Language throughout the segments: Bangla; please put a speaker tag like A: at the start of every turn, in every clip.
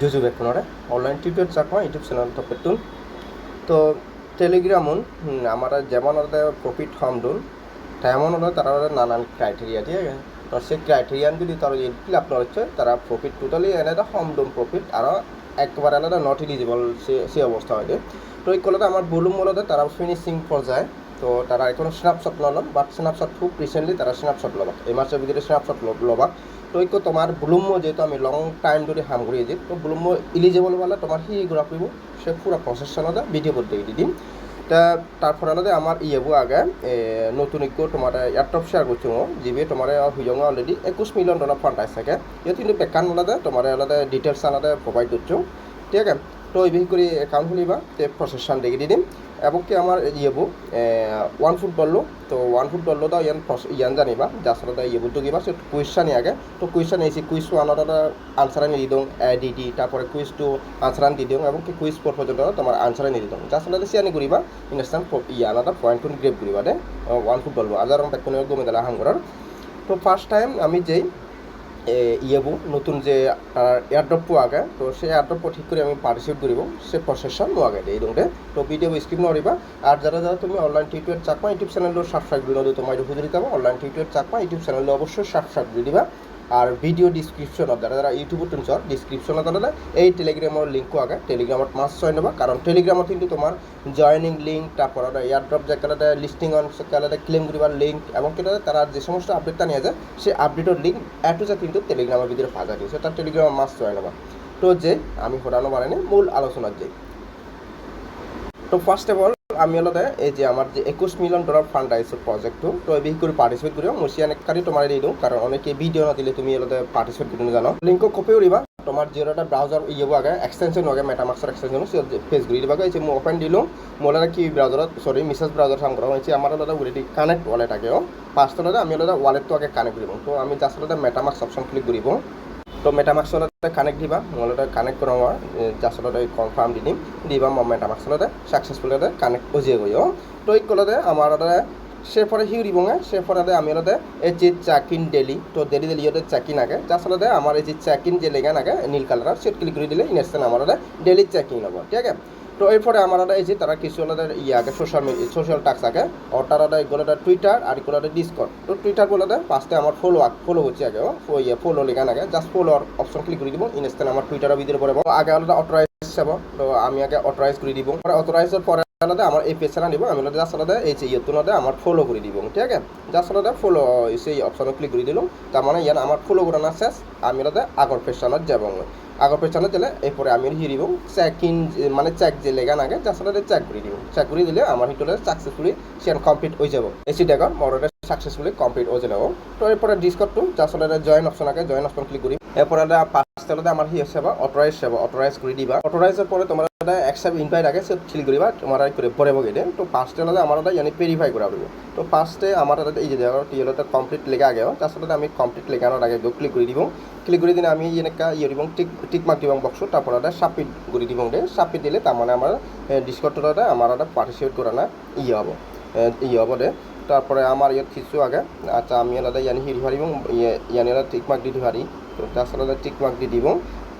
A: ಜುಜು ಬೇಕುನೋರೆ online tutor Chakma YouTube channel তো পেতুন তো টেলিগ্রামুন আমার যেমন ওদের প্রফিট হম দুন তেমন ওদের তারা ওদের নানান ক্রাইটেরিয়া ঠিক আছে তো সেই ক্রাইটেরিয়ান যদি তারা ফিল আপ হচ্ছে তারা প্রফিট টোটালি এনে হম দুন প্রফিট আর একবারে আলাদা নট ইলিজিবল সে সে অবস্থা হয় তো এই কলতে আমার বলুম বলতে তারা ফিনিশিং পর্যায়ে তো তারা এখন স্ন্যাপশট ললাম বাট স্ন্যাপশট খুব রিসেন্টলি তারা স্ন্যাপশট লবা এই মাসের ভিতরে স্ন্যাপশট লবা। তো এই তোমার ব্লুম্য যেহেতু আমি লং টাইম ধরে হাম করে দিই তো ব্লুম্য ইলিজিবল বলে তোমার হি ঘুরা কৰিব সে পুরো প্রসেসনতে ভিডিও করতে দি দিম তা তারপর আলাদা আমার ইয়েবো আগে নতুন একটু তোমার এয়ারটপ শেয়ার করছ যিবি তোমার হুইজং অলরেডি একুশ মিলিয়ন ডলার ফান্ড আছে ইয়াত কিন্তু বেকান আলাদা, তোমার আলাদা ডিটেলস আলাদা প্রোভাইড করছ। ঠিক আছে? তো এই বিশেষ করে একাউন্ট খুলিবা, তে প্রসেসন দেখে দিম এবং কি আমার ইয়েবো ওয়ান ফুট বলল তো ওয়ান ফুট বলল তো ইয়ান ইয়ান জানিবা সাথে ইয়েবো তো কিবা, সে কুইশন আগে। তো কুইশন এসি কুইজ ওয়ানত আনসার আনি দি দিওঁ ডি তারপরে কুইজ টু আনসার আনি দি দিওঁ এবং কি কুইজ ফোর পর্যন্ত তোমার আনসার আনি দি দিওঁ। যার সাথে সিয়ানি করিবা ইনস্টান ইয়ান এটা পয়েন্ট টু গ্রেপ করিবা দে ওয়ান ফুট বলব আজার পেকুনের গমে দিলা হাঙ্গরের তো ফার্স্ট টাইম আমি যেই ইয়েবো নতুন যে এয়ারড্রপ আগে, তো সেই এয়ারড্রপ ঠিক করে আমি পার্টিসিপেট কৰিব সে প্রসেসন মই আগে। এই দিওঁতে তো ভিডিঅ' স্কিপ নকৰিবা আৰু যারা যারা তুমি অনলাইন টিউটৰ চাকমা ইউটিউব চ্যানেলও সাবস্ক্রাইব করে এইটো সুযোগ পাবা অনলাইন টিউটৰ চাকমা ইউটিউব চ্যানেলও অবশ্যই সাবস্ক্রাইব করে দিবা। আর ভিডিও ডিসক্রিপশনত যারা যারা ইউটিউবত শুনছ ডিসক্রিপশনত তাহলে এই টেলিগ্রামের লিঙ্কও আগে। টেলিগ্রামত মাছ ছয় নেবা কারণ টেলিগ্রামত কিন্তু তোমার জয়নিং লিঙ্ক তারপর এয়ারড্রপ যে কালাতে লিস্টিং অন কালাতে ক্লেম করিবার লিঙ্ক এবং কেটে তারা যে সমস্ত আপডেটটা নিয়ে যায়, সেই আপডেটের লিঙ্ক এটু যা কিন্তু টেলিগ্রামের ভিতরে ফাঁকা দিয়েছে তার টেলিগ্রামের মাছ ছয় নেবা তো, যে আমি হরানো মানে মূল আলোচনার যে। তো ফার্স্ট অফ অল আমি অলতে এই যে আমার যে একুশ মিলিয়ন ডলার ফান্ড আহিছে প্রজেক্টটো তো এই বিশেষ করে পার্টিসিপেট করিব মুচি অনেককারি তোমার দিয়ে দিওঁ কারণ অনেকে ভিডিও নদিলে তুমি অলতে পার্টিসিপেট কৰি জানো। লিঙ্কও কপি কৰিবা। তোমার জিরো একটা ব্রাউজার ইয়ে আগে এক্সটেনশন আগে মেটামাক্সর এক্সটেনশন পেজ ঘুরি দিবা এই যে মই ওপেন দিলোঁ মোলা কি ব্রাউজারত সরি মিসেস ব্রাউজার সাম করা হয়েছে আমার অলরেডি অলরেডি কানেক্ট ওয়ালেট আগে পাঁচটা আমি অলরেডি ওয়ালেটটো আগে কানেক্ট কৰিব তো আমি just already MetaMask option click কৰিব তো মেটামাক্সলতে কানেক্ট দিবা। মোলতে কানেক্ট কৰোঁ মই জাষ্টলতে কনফাৰ্ম দি দিম। দিবা মই মেটামাক্সলতে ছাকচেছফুলতে কানেক্ট বুজিয়ে গৈ তো এই কলতে আমাৰ সে পরে হিউ সে পরে আমি ওলাতে এই যে চেক ইন ডেলি তো ডেলি ডেলি ওদের চেক ইন আগে। যার সাথে আমার এই যে চেক ইন যে লেগান আগে নীল কালার সেট ক্লিক কৰি দিলে ইনস্ট্যান্ট আমার ডেলি চেক ইন হব। ঠিক আছে? তো এরপরে আমার এই যে তারা কিছু ওদের ইয়ে আগে সোশ্যাল মিডিয়া সোশ্যাল টাক্স আগে ওটার এগুলো টুইটার আর এগুলো ডিসকট তো টুইটার বলতে ফার্স্টে আমার ফলো ফলো হচ্ছে আগে ইয়ে ফলো লেখান আগে জাস্ট ফলোর অপশন ক্লিক করে দিব ইনস্ট্যান্ট আমার টুইটারের ভিতরে পড়ে আগে আলাদা অথরাইজ যাব তো আমি আগে অথরাইজ করে দিব। অথরাইজের পরে আলাদা আমার এই পেজটা নিব, আমি আলাদা জাস্ট আলাদা এই যে ইয়েতুনাতে আমার ফলো করে দিব, ঠিক আছে? জাস্ট আলাদা ফলো সেই অপশনে ক্লিক করে দিলাম। তার মানে ইয়ান আমার ফলো করানো শেষ, আমি আলাদা আগর পেজটানত যাব। আগর পেছনে দিলে এরপরে আমি হি দিব চেক ইন মানে চেক যে আগে জাস্ট আলাদা চেক করে দিব চেক করে দিলে আমার হিটলে সাকসেসফুলি সেন কমপ্লিট হয়ে যাব। এসি দেখৰ মোৰ সাকসেসফুলি কমপ্লিট হয়ে যাব। তো এরপরে ডিসকটটো জাস্ট আলাদা জয়েন অপশন আগে জয়েন অপশন ক্লিক করি এরপরে পাঁচটা আমার হি সেবা অথরাইজ সেবা অথরাইজ করে দিবা। অথরাইজের পরে তোমার একসাথে ইনভাইট আগে সে ফিল করিবা তোমার করে পরে বগে তো পাঁচটা আলাদা আমার আলাদা ইয়ানি ভেরিফাই করা হইব তো ফার্স্টে আমার আলাদা এই যে দেখো টিএলটা কমপ্লিট লেখা আগে তার সাথে আমি কমপ্লিট লেখানোর আগে ক্লিক করে দিব ক্লিক করে দিলে আমি এনেকা ইয়ে দিব টিক টিক মার্ক দিব বক্স তারপর আলাদা সাবমিট করে দিব দে সাবমিট দিলে তার মানে আমার ডিসকটটা আমার আলাদা পার্টিসিপেট করা না ইয়ে হব। ইয়ে হব দে। তারপরে আমার ইয়াত কিছু আগে। আচ্ছা আমি আলাদা ইয়ানি হিরি হারিব ইয়ে ইয়ানি আলাদা টিক মার্ক দিতে পারি তো তার সাথে আলাদা টিক মার্ক দিয়ে দিব।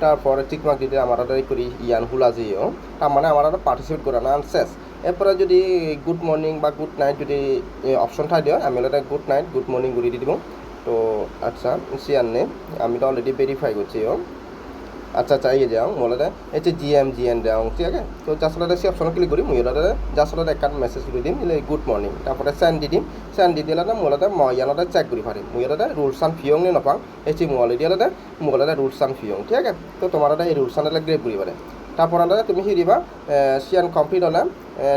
A: তারপরে টিক মার্ক দিতে আমার আলাদা করি ইয়ান হুলা যেও তার মানে আমার আলাদা পার্টিসিপেট করা না আনসেস এরপরে যদি গুড মর্নিং বা গুড নাইট যদি অপশন দিও আমি ওটা গুড নাইট গুড মর্নিং করে দিয়ে দিব। তো আচ্ছা সিয়ার নে আমি তো অলরেডি ভেরিফাই করছি আচ্ছা যাও মোলাতে এই যে জি এম জি এন দেও ঠিক আছে? তো যাসলাতে সে অপশন ক্লিক করি, মুই ওলাতে যাসলাতে একটা মেসেজ করে দিম দিলে গুড মর্নিং তারপরে সেন্ড দি দিম সেন্ড দি দিলে মই ইয়ানতে চেক কৰি পারিম মুই ওলাতে রুলস অ্যান্ড ফিয়ং নে মই অলরেডি ওলাতে মোক ওলাতে রুলস অ্যান্ড ফিয়ং ঠিক আছে? তো তোমার এই রুলস অ্যান্ড গ্রেপ করি পারে তারপর ওলাতে তুমি সি দিবা সিয়ান কমপ্লিট হলে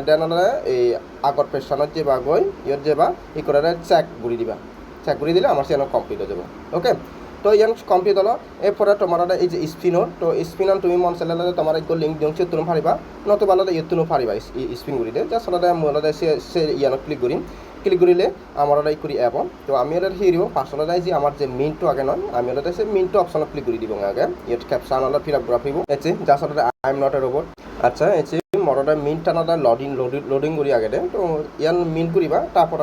A: দেন ওলাতে এই আগত পেছনত যে বা গৈ, ইয়াত যে বা ই করে চেক কৰি দিবা। চেক কৰি দিলে আমার সিয়ান কমপ্লিট হয়ে যাব ওকে তো ইয়ান কমপ্লিট হলো এরপরে তোমার এই যে স্পিনর তো স্পিনর তুমি মন চাইলে তোমার একটু লিঙ্ক সে তুমি পারিবা নতুবা আলাদা ইয়ে তুমি পারিবা স্পিন করি দে জাস্ট আলাদা আলাদা সে ইয়ানত ক্লিক করিম ক্লিক কৰিলে আমাৰ আলাদা করি অ্যাপ তো আমি সেই দিব ফার্স্ট আলাদা যে আমার যে মিনটো আগে নয় আমি আলাদা সে মিনটো অপশনত ক্লিক করে দিব আগে ইয়াত ক্যাপশন আলাদা ফিল আপ করা ফিব এছে জাস্ট আলাদা I am not a robot আচ্ছা এছে মরদে মিন টানাদা লডিং লোডিং করি আগে দে। তো ইয়ান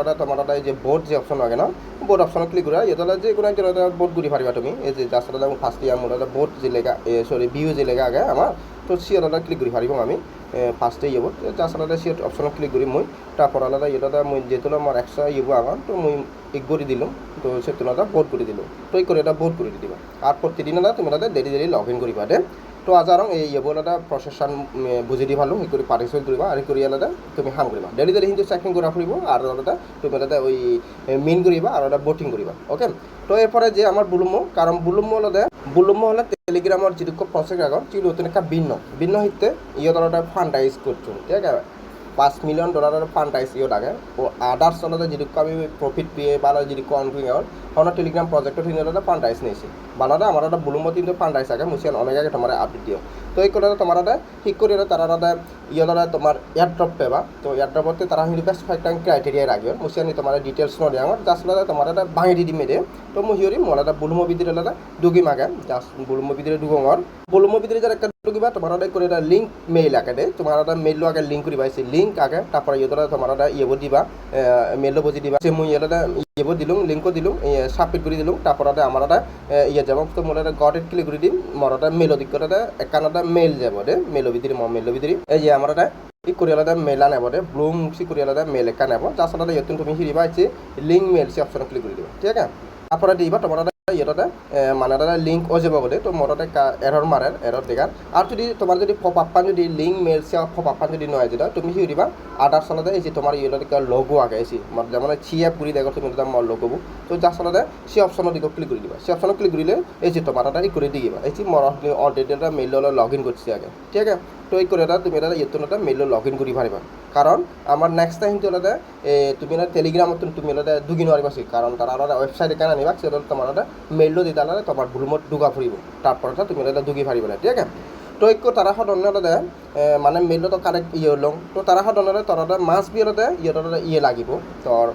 A: আদা তোমার আদা এই যে বোর্ড যে অপশন আগে না বোর্ড অপশন ক্লিক করা ইয়েতলা যে কোনো একজন বোর্ড ঘুরি পারিবা তুমি। এই যে জাস্ট আদা ফার্স্ট ইয়ার মোর আদা বোর্ড যে লেগা সরি ভিউ যে লেগা আগে আমার তো আদা ক্লিক করি পারিব আমি ফার্স্টে ইয়ে বোর্ড জাস্ট আলাদা সিওর অপশন ক্লিক করি মই তারপর আলাদা ইয়েটা মই যেহেতু আমার একশো ইয়ে আগাম তো মই এক করে দিলাম তো সেতু আদা বোর্ড করে দিলাম তো এই করে এটা বোর্ড করে দিবা। আর প্রতিদিন তুমি আদা দেরি দেরি লগ ইন করিবা দে। তো আজারং এই এটা প্ৰচেছন বুজি দি ভালো সেই কৰি পাৰ্টিচিপেট কৰিবা আৰু কৰি আলাদা তুমি হাম কৰিবা ডেইলি ডেইলি কিন্তু চেকিং কৰা ফুৰিব আৰু আলাদা তুমি আলাদা ওই মিন কৰিবা আৰু এটা বটিং কৰিবা ওকে তো এরপরে যে আমার বুলুমো কারণ বুলুমো হলে বুলুমো হলে টেলিগ্রামের যে প্রসেস চিলো তেনেকা ভিন্ন ভিন্ন হিতে ইয়ে একটা ফান্ডাইজ করছ ঠিক আছে? পাঁচ মিলিয়ন ডলারের ফান্ডাইজ ইয়ত আগে ও আদার্স হলে যেটু আমি প্রফিট পেয়ে বা যেটু আর হন টেলিগ্রাম প্রজেক্টত হিনে ফান্ডাইজ নিয়েছি বানাদা আমার একটা বুলুমো কিন্তু ফান্ডাইজ আগে মুসিয়ান অনেক আগে তোমার আপডেট দিও তো এই করে তোমার একটা ঠিক করে তারা একটা ইয়দরা তোমার এয়ারড্রপ পেবা। তো এয়ারড্রপতে তারা হিন্দু বেস্ট ফাইভ ক্রাইটেরিয়া রাখবে মুসিয়ানি তোমার ডিটেলস নদে আমার জাস্ট তোমার একটা ভাঙি দি মেরে তো মই হিয়রি মোর এটা বুলুমো বিদিরে লাদা ডুগি মাগে জাস্ট বুলুমো বিদিরে ডুগঙর বুলুমো বিদিরে যারা ডুগিবা তোমার এটা করে এটা লিঙ্ক মেইল আগে দে তোমার এটা মেইল আগে লিঙ্ক করিবা সেই লিঙ্ক আগে তারপরে ইয়ে তোমার এটা ইয়ে দিবা মেইল বুঝি দিবা। সে মই এটা ইয়ে দিলুম লিঙ্কও দিলুম সাবমিট করে দিলুম তারপর এটা আমার এটা ইয়ে যাব। তো মোর এটা গট এট ক্লিক করে দিম। মোর এটা মেইল একান মেইল যাব দে মেইল ভিতরে ম মেইল ভিতরে এই যে আমার এটা কৰি মেলা নেব দে ব্লুম সি কৰি আলাদা মেল একা জাষ্ট আলাদা ইয়তুন তুমি হিরিবা আছে লিঙ্ক মেল সি অপশন ক্লিক করে দিবা। ঠিক আছে? তারপরে দিবা তোমার ইয়েটাতে মানে এটা লিঙ্ক ও যাব গ'লে তো মোৰ তাতে এৰৰ মাৰে এৰৰ দেখাৰ আৰু যদি তোমাৰ যদি ফপাপ্পান যদি লিঙ্ক মেল সে ফপাপ্পান যদি নয় যেটা তুমি কি দিবা আদার সালাদে এই যে তোমার ইয়েটা লোগো আগে এসি যেমন চিয়া পুরি দেখো, তুমি এটা মোৰ লোগো তো যার সালাদে সেই অপশনত দিকে ক্লিক করে দিবা। সেই অপশনত ক্লিক কৰিলে, এই যে তোমার এটা ই করে দিবা। এই যে মোৰ অলরেডি এটা মেইল লগ ইন করছি আগে। ঠিক আছে? এই করে এটা, তুমি এটা ইয়েতুন এটা মেইল লগ ইন কৰি পাৰিবা। কাৰণ, আমাৰ নেক্সট টাইম হলে তুমি এটা টেলিগ্ৰামত তুমি এটা দুগি নোৱাৰিবা কাৰণ, তাৰ এটা ৱেবছাইট এখানে আনিবা সেটা তোমাৰ এটা মেইলও দি তাহলে তোমার ভুলমত ডুগা ফুৰিব। তাৰপৰা তুমি এটা ডুগি পাৰিবা। ঠিক আছে? তো একো তারা সদনতে মানে মেইলত কারেক্ট ইয়ে লং তো তারা সদনতে তরতে মাছ বিয়লতে ইয়েতে ইয়ে লাগিব। তোর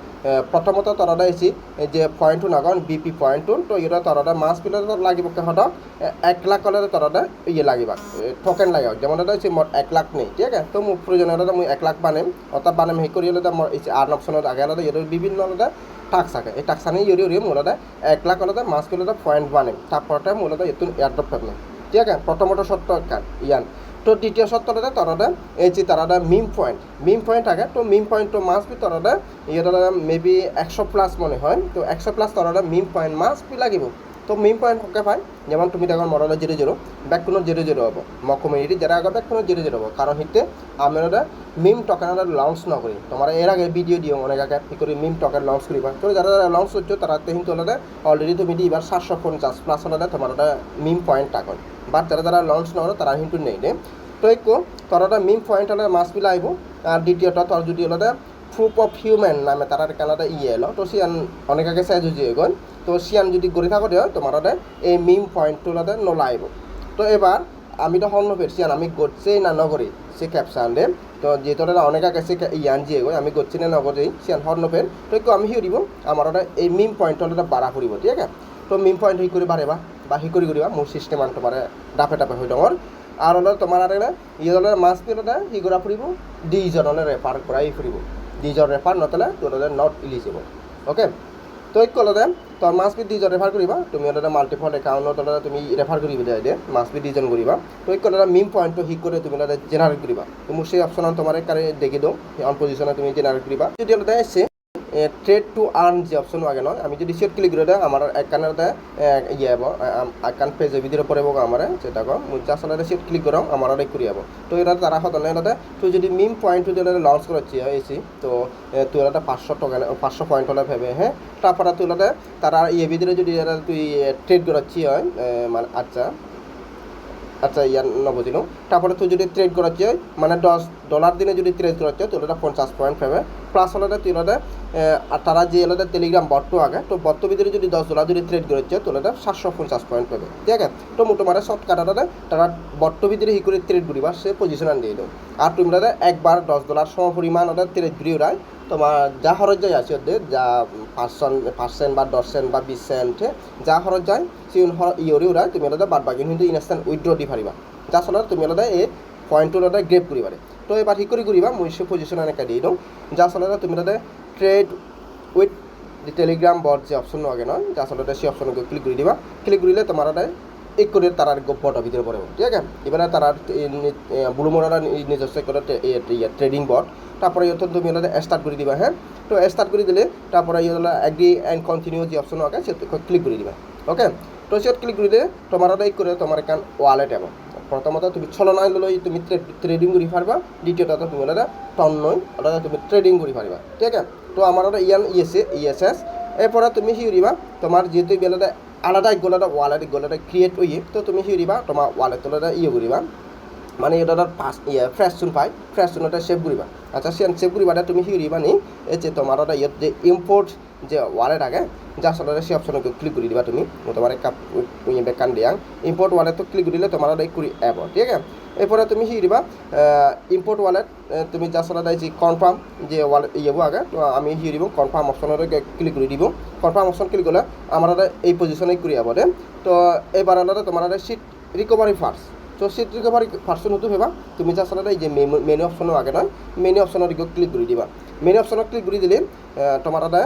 A: প্রথমত তরতে এসি যে পয়েন্টটো নাগন বিপি পয়েন্টটো তো ইয়ে তরতে মাছ বিলত লাগিব কেহতক এক লাখ হলে তরতে ইয়ে লাগিব। টোকেন লাগে যেমন হচ্ছে মোট এক লাখ নেই, ঠিক আছে? তো মোৰ প্রয়োজন হলে মই এক লাখ বানিম অর্থাৎ বানিম সেই কৰি হলে মোৰ আর্ন অপশনত আগে হলে ইয়ে বিভিন্ন হলে টাক্স থাকে। এই টাক্স আনি ইউরি ইউরি মূলত এক লাখ হলে মাছ কিলোতে পয়েন্ট বানিম তারপরতে মূলত এতুন এয়ারড্রপ পাবেন ঠিক আছে? প্রথমত সত্য ইয়ান তো দ্বিতীয় সত্যতে তরতে এই যে তারা মিম পয়েন্ট মিম পয়েন্ট থাকে। তো মিম তো মাছ বি তরতে ইয়ে মেবি একশো প্লাস মনে হয়। তো একশো প্লাস তরতে মিম পয়েন্ট মাছ বি লাগিব তো মিম পয়েন্ট হকে পাই যেমন তুমি দেখো মরলে জিরো জিরো ব্যাক কোনো জিরো জিরো হব। ম যারা আগে ব্যাক কোনো জিরো জিরো হব। কারণ হিতে আমরা মিম টকেন লঞ্চ নকরি তোমার এর আগে ভিডিও দিও অনেক আগে কি করে মিম টকেন লঞ্চ করিবা তো যারা যারা লঞ্চ করছ, তারা কিন্তু অলরেডি তুমি এবার সাতশো পঞ্চাশ প্লাস হলে তোমার মিম পয়েন্ট টাকন বাট যারা যারা লঞ্চ নকরে তারা কিন্তু নেই দে তো একো, তোর মিম পয়েন্ট হলে মাছ বিলা আহিব আর দ্বিতীয়ত তোর যদি হলে প্রুফ অফ হিউম্যান নামে তারা কানাডা ইয়ে এলো। তো সিয়ান অনেক আগে চাই যদি এগোন। তো সিয়ান যদি গড়ি থাকো দিও, তোমার এই মিম পয়েন্টটো নলা আহিব তো এবার আমি তো হন ফের সিয়ান, আমি করছেই না নগরি? সে ক্যাপশন দে তো যেহেতু অনেক আগে সে ইয়ান যে এগোয় আমি করছি না নগরেই সিয়ান হর্ন ফের তো একটু আমি হিও দিব, আমার এই মিম পয়েন্ট হলে বাড়া ফুরিব ঠিক আছে? তো মিম পয়েন্ট হি করে বাড়েবা বা হি কৰি কৰিবা মোৰ চিষ্টেম আনটো পাৰে ডাফে ডাফে হৈ ডঙৰ। আৰু হ'লে তোমাৰ আৰু ইজনে মাছ পিলতে সি ঘূৰা ফুৰিব দুইজনলে ৰেফাৰ কৰাই ফুৰিব। দুইজন ৰেফাৰ নতলে তোৰ নট ইলিজিবল অ'কে তো এক কলতে তোর মাছ বি দুইজন রেফার করিবা তুমি ওটা মাল্টিপল একাউণ্টত ওটা তুমি রেফার করিবা দেয় মাছ বি দুইজন করিবা তো এক কলতে মিম পইণ্টটো হিক করে তুমি এটা জেনারেট করিবা তো মোৰ সেই অপশন তোমার কারে দেখি দিওঁ অন পজিশনে তুমি জেনারেট করিবা যদি এটা এসে ট্রেড টু আর্ন যে অপশন আগে নয়, আমি যদি সিট ক্লিক করে আমার একানতে ইয়ে হব একান পেজ ভিডিও পরে আমার সেটা কম আলাদা সিট ক্লিক করম আমার অনেক করি যাব তো এটা তারা সদনে এলাতে তুই যদি মিম পয়েন্ট যদি লঞ্চ করেছি এসি তো তুই এটা পাঁচশো টাকা পাঁচশো পয়েন্ট হলে ভেবে হ্যাঁ তারপরে তুই এলাতে তারা ইয়ে ভিতরে যদি তুই ট্রেড করাচ্ছি হয় মানে আচ্ছা আচ্ছা ইয়ার নবদিনো তারপরে তুই যদি ট্রেড করাচ্ছে মানে দশ ডলার দিনে যদি ট্রেড করাচ্ছে তো ওটা পঞ্চাশ পয়েন্ট পাবে। প্লাস হলে তুই ওটা আর তারা যে এলাকা টেলিগ্রাম বট্ট আগে, তো বট্ট ভিতরে যদি দশ ডলার যদি ট্রেড করেছে তো ওটা সাতশো পঞ্চাশ পয়েন্ট পাবে। ঠিক আছে? তো মোটামুটি শর্ট কাটাটা তারা বট্ট ভিতরে হি করে ট্রেড করিবা, সে পজিশন আন দিয়ে দেবো। আর তুমি একবার দশ ডলার সম পরিমাণ ওটা ট্রেড করি ওরাই তোমার যা খরচ যায় আছে ওদের যা পাঁচ সেন্ট পাঁচ সেন্ট বা দশ সেন্ট বা বিশ সেন্ট যা খরচ যায়, সেই ইয়রি ওরা তুমি ওদের বাদ বাকি কিন্তু ইনস্ট্যান্ট উইথড্র দি পারিবা। যা চলত তুমি ওদের এই পইণ্টটো তাতে গ্ৰেপ কৰি পাৰে তো এবাৰ কি কৰি কৰিবা মই সেই পজিশ্যন এনেকৈ দি দিওঁ। যাৰ আচলতে তুমি তাতে trade with the Telegram bot যে অপশন আগে নয় যে আসলে সেই অপশন ক্লিক করে দিবা। ক্লিক করলে তোমার এক করে তারার বটের ভিতরে পড়ে ঠিক আছে? এবারে তারার ব্লু মোড়ার নিজস্ব করে ট্রেডিং বট তারপরে ইয়ে তুমি এটা স্টার্ট করে দিবা হ্যাঁ তো স্টার্ট করে দিলে তারপরে ইয়ে এগ্রি অ্যান্ড কন্টিনিউ যে অপশন আগে সে ক্লিক করে দিবা। ওকে তো সে ক্লিক করে দিলে তোমার এই করে তোমার এখান ওয়ালেট এবং। প্রথমত তুমি ছলনা লৈ তুমি ট্রেডিং কৰি পাৰিবা দ্বিতীয়তে তুমি হলে টন নৈ ওলাদা তুমি ট্রেডিং কৰি পাৰিবা ঠিক আছে? তো আমার ওটা ইয়ান ইএসএ ইএসএস এরপরে তুমি কি করিবা, তোমার যেহেতু বেলাটা আলাদা গলাটা ওয়ালেট গোলাটা ক্রিয়েট হইয়ে, তো তুমি কি করিবা, তোমার ওয়ালেট তোলাটা ইয়ে করিবা মানে এটা পাঁচ ইয়ে ফ্রেশ চুন পাই ফ্রেশ চুন এটা সেভ করিবা আচ্ছা সে সেভ করিবাটা তুমি কি করিবা নি এই যে তোমার ওটা ইয়ে যে ইম্পোর্ট যে ওয়ালেট আগে যা আসলে সেই অপশনকে ক্লিক করে দিবা তুমি। তোমার কাপ বেকান দিয়াং। ইম্পোর্ট ওয়ালেট তো ক্লিক দিলে তোমার ওটা করি অ্যাপ ঠিক আছে? এরপরে তুমি কি দিবা ইম্পোর্ট ওয়ালেট তুমি যা আসলে যে কনফার্ম যে ওয়ালেট ইয়ে আগে, তো আমি কি দিব কনফার্ম অপশনের ক্লিক করে দিব। কনফার্ম অপশন ক্লিক করলে আমার এই পজিশনে করে দে তো এবার তোমার সিট রিকভারি ফার্স্ট তো সেইটো ফার্স্ট নতুন হবা তুমি যা এই যে মেনু অপশ্যনৰ আগে নয় মেনু দিকে ক্লিক করে দিবা। মেনু অপশ্যনত ক্লিক করে দিলে তোমার এটা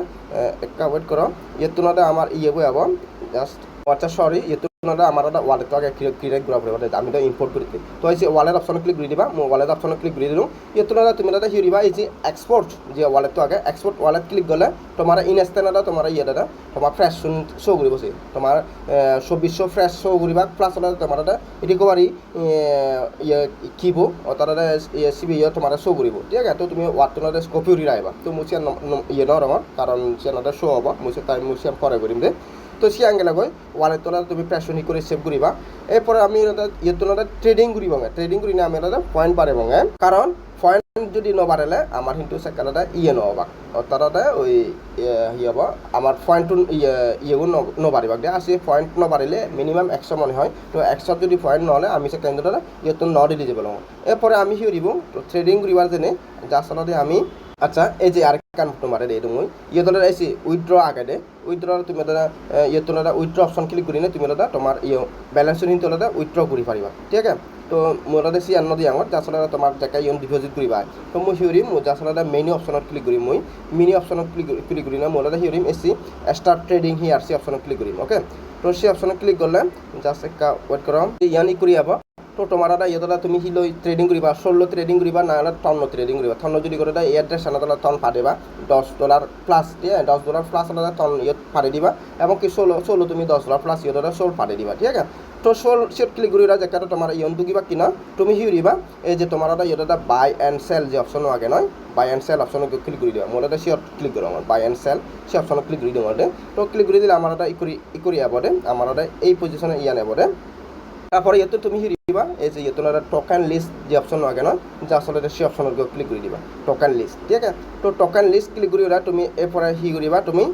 A: একটা ওয়েট করো ইয়ে তোমার আমার ইয়ে বই আব জাস্ট হোয়াটসঅ্যাপ সরি ইয়ে তোমার আমার ওয়ালেট আগে ক্রিয়েট করা পড়ে আমি তো ইম্পোর্ট করি তো এই যে ওয়ালেট ক্লিক করে দিবা মই ওয়ালেট অপশন ক্লিক করে দিলাম তোমার তুমি এটা হিরিবা এই যে এক্সপোর্ট যে ওয়ালেট তো আগে এক্সপোর্ট ওয়ালেট ক্লিক করলে তোমার ইনস্ট্যান্ট তোমার ইয়ে দাদা তোমার ফ্রেশ শো করিব সে তোমার চব্বিশশো ফ্রেশ শো করিবা প্লাস তোমার এটা রিকভারি ইয়ে কিব তার সিবি ইয়ে তোমার শো করিব ঠিক আছে, তো তুমি ওয়ার্টনারে কপি উড়ি রাখবা তো মুছিয়ান ইয়ে নরঙর কারণ সিয়ানটা শো হব মুছে তাই মুছিয়ান পরে করিম দে তো সি আঙ্গেলা গৈ ওয়ালেট তোলা তুমি প্রেশনি করে সেভ করিবা এরপরে আমি ইয়ে তোলা ট্রেডিং করি বঙে ট্রেডিং করি না আমি পয়েন্ট বাড়ে বঙে কারণ পয়েন্ট যদি নবাড়লে আমার কিন্তু সেকেন্ডটা ইয়ে নহবা। অর্থাৎ ওই ইয়ে হব আমার পয়েন্ট ইয়ে ইয়েও নবাড়িবাক দে আসি পয়েন্ট নবাড়িলে মিনিমাম একশো মনে হয়। তো একশো যদি পয়েন্ট নহলে, আমি সেকেন্ডটা ইয়ে তো নট এলিজিবল হব এরপরে আমি কি করিব ট্রেডিং করিবার জেনে যার সাথে আমি আচ্ছা এই যে আর কান তোমারে দে তুমি। ইয়ে তোলা এসি উইথড্র আগে দে উইথড্র তুমি দাদা ইয়ে তোলা উইথড্র অপশন ক্লিক করি তুমি দাদা তোমার ইয়ে ব্যালেন্স নি তোলা উইথড্র করি পারিবা ঠিক আছে? তো মোৰ তাতে চি আন নদী আগত যাৰ আচলতে তোমাক জেকা ইয়ন ডিপজিট কৰিবা তো মই সিউৰিম মোৰ যাৰ আচলতে মেনু অপশ্যনত ক্লিক কৰিম মই। মিনি অপশ্যনত ক্লিক ক্লিক কৰি মোৰ তাতে সিউৰিম এ চি ষ্টাৰ্ট ট্ৰেডিং হি আৰ চি অপশ্যনত ক্লিক কৰিম অ'কে তো সেই অপশ্যনত ক্লিক কৰিলে জাষ্ট একটা ৱেইট কৰাম ইয়ান ই কৰি আব তো তোমার এটা ইয়ে তুমি হিলো ট্রেডিং করিবা ষোলো ট্রেডিং করিবা না হলে টন্ন ট্রেডিং করিবা টন্ন যদি করে দেয় এয়ারটেল সানা তোলা টন পাঠিবা দশ ডলার প্লাস দিয়ে দশ ডলার প্লাস আলাদা টন ইয়ে পাঠিয়ে দিবা, এবং কি ষোলো ষোলো তুমি দশ ডলার প্লাস ইয়ে ষোল পাঠিয়ে দিবা, ঠিক আছে? তো ষোল সেট ক্লিক করিবা যে কেটে তোমার ইয়ন দুকিবা কিনা, তুমি হিউরিবা এই যে তোমার এটা ইয়ে বাই অ্যান্ড সেল যে অপশন আগে নয় buy and sell option click করে দিবা মোর এটা সিওর ক্লিক করো আমার বাই অ্যান্ড সেল সে অপশন ক্লিক করে দিও তো ক্লিক করে দিলে আমার এটা ইকুরি ইকুরি আবদে আমার এটা এই পজিশনে ইয়ান আবদে তারপরে ইয়ে তুমি হিরি দিবা, এই যে ইয়ে তোমার টোকেন লিস্ট যে অপশন আগে না যে আসলে সেই অপশনের ক্লিক করে দিবা টোকেন লিস্ট ঠিক আছে? তো টোকেন লিস্ট ক্লিক করে তুমি এরপরে হি করিবা তুমি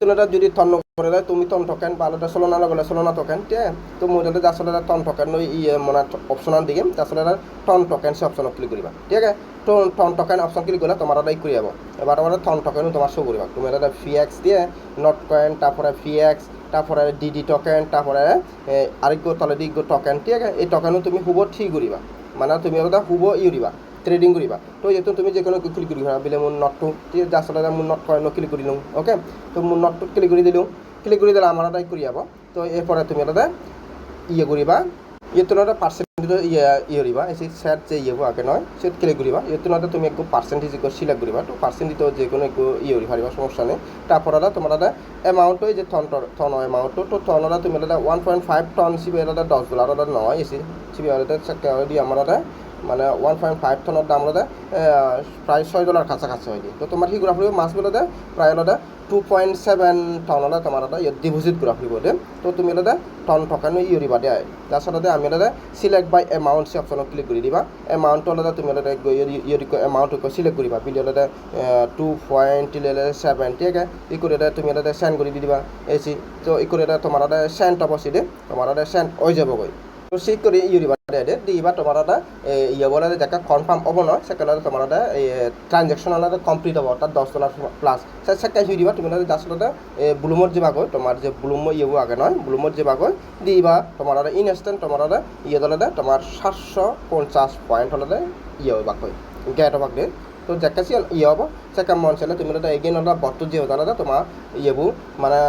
A: তোমার যদি তন্ন করে তুমি তন টোকেন বা আলাদা চলনা লগলে, চলনা টোকেন ঠিক তো মোৰ তাতে আসলে টন টোকেন ইয়ে মানে অপশন দিকে আসলে টন টোকেন সে অপশন ক্লিক করিবা ঠিক আছে? তো টন টোকেন অপশন ক্লিক করলে তোমার এই করে যাব এবার আবার টন টোকেনও তোমার শো করিবা তুমি এটা ফি এক্স দিয়ে নট কয়েন তারপরে ফি এক্স তারপরে ডিডি টকেন তারপরে আরেকগো তলে গো টকেন ঠিক আছে? এই টকেনও তুমি হুব ঠিক করিবা। মানে তুমি ওটা হুব ই করিবা ট্রেডিং করিবা। তো এইটো তুমি যে কোনো ক্লিক কৰি বোলে মোৰ নটটো ঠিক আচলতে মোৰ নট কয়েন ক্লিক কৰি লওঁ অ'কে তো মোৰ নটটোত ক্লিক কৰি দিলোঁ ক্লিক কৰি দিলে আমার এটা কৰি যাব। তো এরপরে তুমি এটা ইয়ে করিবা। ইয়ে তোমার পার্সেন্টেজ ইয়ে ইয়ে করিবা এই স্যার যে ইয়ে আগে নয় সে ক্লিক করিবা এইটো তোমার তুমি একটু পার্সেন্টেজ একো সিলেক্ট করিবা তো পার্সেন্টেজ যে কোনো একটু ইয়ে করি পারিবা সমস্যা নেই তারপরে এটা তোমার এটা এমাউন্ট ওই যে থন থন এমাউণ্টটো তো টন এটা তুমি এটা ওয়ান পয়েন্ট ফাইভ টন সিবি এটা দশ ডলার এটা নয় এসি সিবি এটা দিয়ে আমার এটা মানে ওৱান পইণ্ট ফাইভ টনৰ দাম ল'লে প্ৰায় ছয় ডলাৰ কাছাকাছি হয় দিয়ে তো তোমাৰ সি ঘূৰা ফুৰিব মাছ বোলতে প্ৰায় ল'লে টু পইণ্ট ছেভেন টনলৈ তোমাৰ এটা ইয়াত ডিপজিট ঘূৰা ফুৰিব দে তো তুমি ল'লে টন থকানো ই দিবা দে তাৰপিছতে আমি ল'লে চিলেক্ট বাই এমাউণ্ট চি অপশ্যনত ক্লিক কৰি দিবা। এমাউণ্টৰ ল'লে তুমি ল'লে ইয়ে এমাউণ্টটো চিলেক্ট কৰিবা। বিলি ল'লে টু পইণ্ট ছেভেন ঠিক ই কৰি তুমি ল'লে চেণ্ড কৰি দি দিবা। চি তো ই কৰি তোমাৰ ল'লে চেণ্ট হ'ব চি দে তোমাৰ চেণ্ট হৈ যাবগৈ। ইউৰিবা দে দিবা তোমাৰ এটা ইয়ে বলে যাকে কনফাৰ্ম হ'ব নহয় সেকেন্ডতে তোমাৰ এটা ট্ৰানজেকশ্যন অলপ কমপ্লিট হ'ব তাত দহ ডলাৰ প্লাছ সেকেন্ড দিবা তুমি আচলতে ব্লুমত যাবাগৈ তোমাৰ যে ব্লুম ইয়েবোৰ আগে নহয় ব্লুমত যাবাগৈ দিবা তোমাৰ এটা ইনষ্টেণ্ট তোমাৰ এটা ইয়ে দলতে তোমাৰ সাতশ পঞ্চাছ পইণ্ট হলতে ইয়ে হবাকৈ গেট হবাক দিয়ে তো যাকে ইয়ে হ'ব সেকেন্ড মন চাইলে তুমি এগেইন অলপ বটটো যে হতালে তোমাৰ ইয়েবোৰ মানে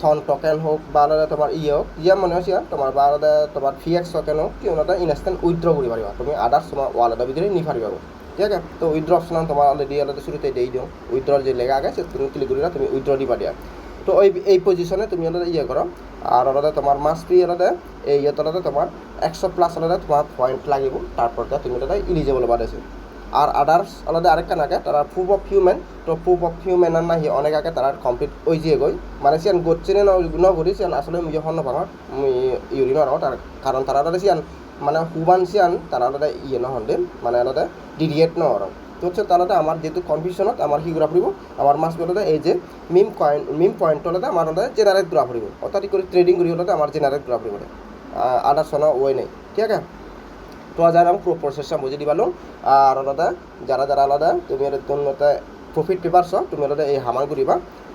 A: থন টোকেন হোক বা আলাদা তোমার ইয়ে হোক ইয়া মনে হচ্ছে তোমার বা আলাদা তোমার ফি এক্স টোকেন হোক কি ওনাটা ইনস্ট্যান্ট উইথড্র করে পারিবা তুমি আদার্স তোমার ওয়ালেটের ভিতরে নি পারিবা ঠিক আছে, তো উইথড্র অপশন তোমার অলরেডি আলাদা শুরুতে দিয়ে দিও। উইথড্রর যে লেখা সে তুমি ক্লিক করিলা তুমি উইথড্র দিবা দিয়া। তো ওই এই পজিশনে তুমি আলাদা ইয়ে করো আর আলাদা তোমার মাস ফি আলাদা এই ইয়েত আলাদা তোমার একশো প্লাস আলাদা তোমার পয়েন্ট লাগিব। তারপর তুমি আলাদা ইলিজিবল বাড়েছে আর আদার্স আলাদা আরেকটা নাকে, তারা প্রুফ অফ হিউম্যান তো প্রুফ অফ হিউম্যান আর নাহি অনেক আগে তারা কমপ্লিট ওই যে গই মানে সিয়ান গচ্ছিনে নগরি সিয়ান আসলে মুই হন ভাঙা মুই ইউরি নর তার কারণ তারা আলাদা সিয়ান মানে হুবান সিয়ান তারা আলাদা ইয়ে নহন দে মানে আলাদা ডিডিয়েট নহর তো হচ্ছে তাহলে আমার যেহেতু কনফিউশনত আমার কি ঘুরা ফুরিব আমার মাছ বলতে এই যে মিম কয়েন মিম পয়েন্ট হলে আমার হলে জেনারেট ঘুরা ফুরিব অর্থাৎ করে ট্রেডিং করি হলে আমার জেনারেট ঘুরা ফুরিব আদার্স ওই নেই। ঠিক আছে? তো আজ আর আমি পুরো প্রসেসটা বুঝে দিবালো আর আলাদা, যারা যারা আলাদা, তুমি একটা প্রফিট পেপারছ তুমি আলাদা এই হামার করিবা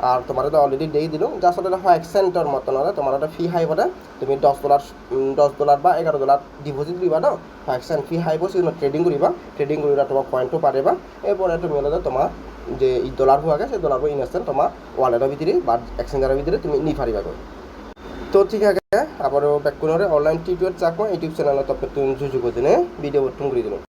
A: আর তোমার অলরেডি দিয়ে দিলো। জাস্ট আলাদা হয় এক সেন্টর মতন আলাদা তোমার একটা ফি হাই বলে তুমি দশ ডলার দশ ডলার বা এগারো ডলার ডিপোজিট দিবা ন হয় এক সেন্ট ফি হাই বসে ট্রেডিং করিবা। ট্রেডিং করিবা, তোমার পয়েন্টও পারিবা। এরপরে তুমি আলাদা তোমার যে ডলার হওয়া গেছে ডলার ইনভেস্টেন্ট তোমার ওয়ালেটের ভিতরে বা এক্সচেঞ্জারের ভিতরে তুমি নি পারিবা তো ঠিক আছে, আবারও ব্যাক করে online tutorial Chakma YouTube channel তপে তুমি করে দিনে। ভিডিও বর্তমান করে দিলাম